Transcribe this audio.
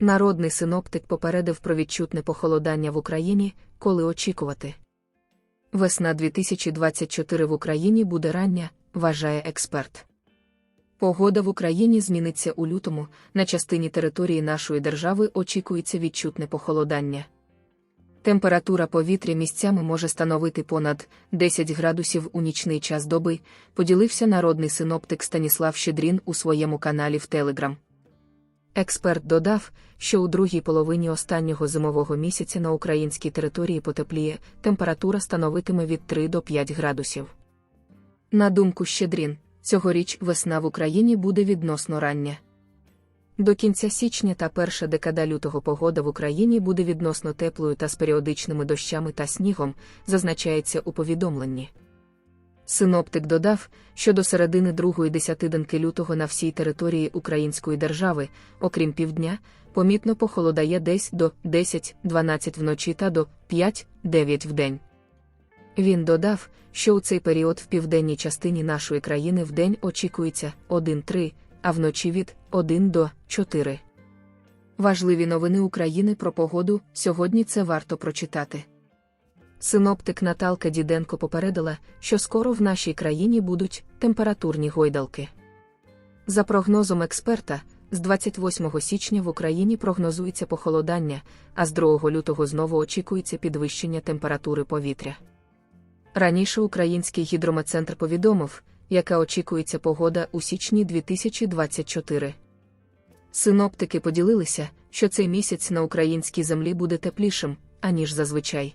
Народний синоптик попередив про відчутне похолодання в Україні, коли очікувати. Весна 2024 в Україні буде рання, вважає експерт. Погода в Україні зміниться у лютому, на частині території нашої держави очікується відчутне похолодання. Температура повітря місцями може становити понад 10 градусів у нічний час доби, поділився народний синоптик Станіслав Щедрін у своєму каналі в Телеграм. Експерт додав, що у другій половині останнього зимового місяця на українській території потепліє, температура становитиме від 3 до 5 градусів. На думку Щедрін, цьогоріч весна в Україні буде відносно рання. До кінця січня та перша декада лютого погода в Україні буде відносно теплою та з періодичними дощами та снігом, зазначається у повідомленні. Синоптик додав, що до середини другої десятиденки лютого на всій території Української держави, окрім півдня, помітно похолодає десь до 10-12 вночі та до 5-9 вдень. Він додав, що у цей період в південній частині нашої країни вдень очікується 1-3, а вночі від 1 до 4. Важливі новини України про погоду сьогодні це варто прочитати. Синоптик Наталка Діденко попередила, що скоро в нашій країні будуть температурні гойдалки. За прогнозом експерта, з 28 січня в Україні прогнозується похолодання, а з 2 лютого знову очікується підвищення температури повітря. Раніше Український гідрометцентр повідомив, яка очікується погода у січні 2024. Синоптики поділилися, що цей місяць на українській землі буде теплішим, аніж зазвичай.